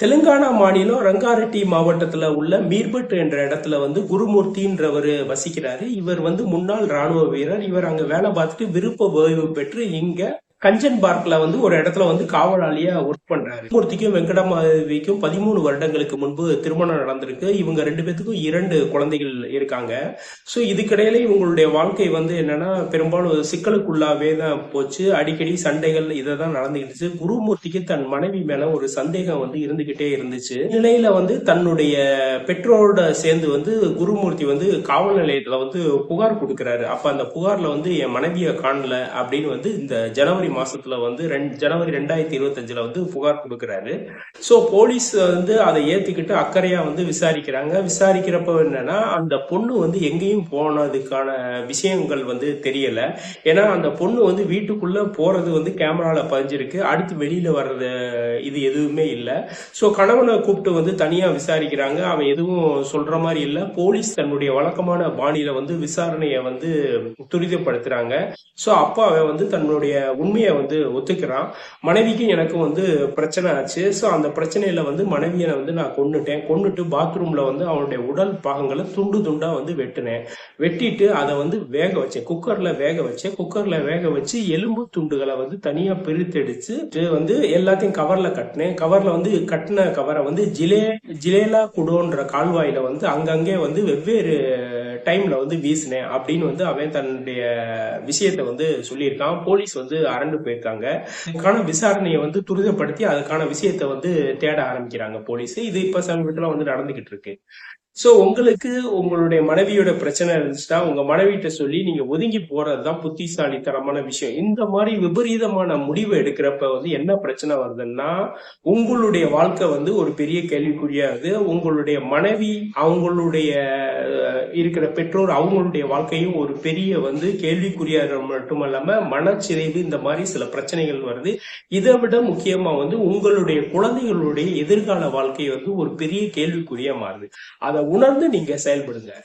தெலுங்கானா மாநிலம் ரங்காரெட்டி மாவட்டத்துல உள்ள மீர்பட் என்ற இடத்துல வந்து குருமூர்த்தின்றவர் வசிக்கிறாரு. இவர் வந்து முன்னாள் ராணுவ வீரர். இவர் அங்க வேலை பார்த்துட்டு விருப்ப ஓய்வு பெற்று இங்க கஞ்சன் பார்க்ல வந்து ஒரு இடத்துல வந்து காவலாளியா ஒர்க் பண்றாரு. மூர்த்திக்கும் வெங்கடமாதவிக்கும் பதிமூணு வருடங்களுக்கு முன்பு திருமணம் நடந்திருக்கு. இவங்க ரெண்டு பேத்துக்கும் இரண்டு குழந்தைகள் இருக்காங்க. ஸோ இதுக்கிடையில இவங்களுடைய வாழ்க்கை வந்து என்னன்னா பெரும்பாலும் சிக்கலுக்குள்ளாவே தான் போச்சு. அடிக்கடி சண்டைகள் இதை தான் நடந்துகிட்டுச்சு. குருமூர்த்திக்கு தன் மனைவி மேல ஒரு சந்தேகம் வந்து இருந்துகிட்டே இருந்துச்சு. நிலையில வந்து தன்னுடைய பெற்றோரோட சேர்ந்து வந்து குருமூர்த்தி வந்து காவல் நிலையத்துல வந்து புகார் கொடுக்கிறாரு. அப்ப அந்த புகார்ல வந்து என் மனைவியை காணல அப்படின்னு வந்து இந்த ஜனவரி மாசத்துல வந்து ரெண்டு ஜனவரி ரெண்டாயிரத்தி இருபத்தஞ்சுல வந்து புகார் கொடுக்குறாரு. ஸோ போலீஸ் வந்து அதை ஏத்துக்கிட்டு அக்கறையா வந்து விசாரிக்கிறாங்க. விசாரிக்கிறப்ப என்னன்னா அந்த பொண்ணு வந்து எங்கேயும் போனதுக்கான விஷயங்கள் வந்து தெரியல. ஏன்னா அந்த பொண்ணு வந்து வீட்டுக்குள்ள போறது வந்து கேமரால பதிஞ்சிருக்கு. அடுத்து வெளியில வர்றது இது எதுவுமே இல்லை. ஸோ கணவனை கூப்பிட்டு வந்து தனியா விசாரிக்கிறாங்க. அவன் எதுவும் சொல்ற மாதிரி இல்லை. போலீஸ் தன்னுடைய வழக்கமான பாணியில வந்து விசாரணையை வந்து துரிதப்படுத்துறாங்க. ஸோ அப்பா அவன் வந்து தன்னுடைய உண்மையை வந்து ஒத்துக்கிறான் மனைவிக்கும் எனக்கும் வந்து பிரச்சனை ஆச்சு. ஸோ அந்த பிரச்சனையில வந்து மனைவியை வந்து நான் கொன்னுட்டேன். கொண்டுட்டு பாத்ரூம்ல வந்து அவனுடைய உடல் பாகங்களை துண்டு துண்டா வந்து வெட்டினேன். வெட்டிட்டு அதை வந்து வேக வச்சேன். குக்கர்ல வேக வச்சேன். குக்கர்ல வேக வச்சு எலும்பு துண்டுகளை வந்து தனியா பிரித்தெடுத்து வந்து எல்லாத்தையும் கவர்ல கட்டினேன். கவர்ல வந்து கட்டின கவரை வந்து ஜிலே ஜிலேலா குடோன்ற கால்வாயில வந்து அங்கங்கே வந்து வெவ்வேறு டைம்ல வந்து வீசினேன் அப்படின்னு வந்து அவன் தன்னுடைய விஷயத்த வந்து சொல்லியிருக்கான். போலீஸ் வந்து கடந்து போயிருக்காங்க. இதுக்கான விசாரணையை வந்து துரிதப்படுத்தி அதுக்கான விஷயத்தை வந்து தேட ஆரம்பிக்கிறாங்க போலீஸ். இது இப்ப சமீபத்துல வந்து நடந்துகிட்டு இருக்கு. சோ உங்களுக்கு உங்களுடைய மனைவியோட பிரச்சனை இருந்துச்சுன்னா உங்க மனைவிட்ட சொல்லி நீங்க ஒதுங்கி போறதுதான் புத்திசாலித்தனமான விஷயம். இந்த மாதிரி விபரீதமான முடிவு எடுக்கிறப்ப வந்து என்ன பிரச்சனை வருதுன்னா உங்களுடைய வாழ்க்கை வந்து ஒரு பெரிய கேள்விக்குறியாது உங்களுடைய மனைவி அவங்களுடைய இருக்கிற பெற்றோர் அவங்களுடைய வாழ்க்கையும் ஒரு பெரிய வந்து கேள்விக்குறியாக மட்டுமல்லாம மனச்சிதைவு இந்த மாதிரி சில பிரச்சனைகள் வருது. இதை விட முக்கியமா வந்து உங்களுடைய குழந்தைகளுடைய எதிர்கால வாழ்க்கை வந்து ஒரு பெரிய கேள்விக்குறியா மாறுது. அதை உணர்ந்து நீங்க செயல்படுங்க.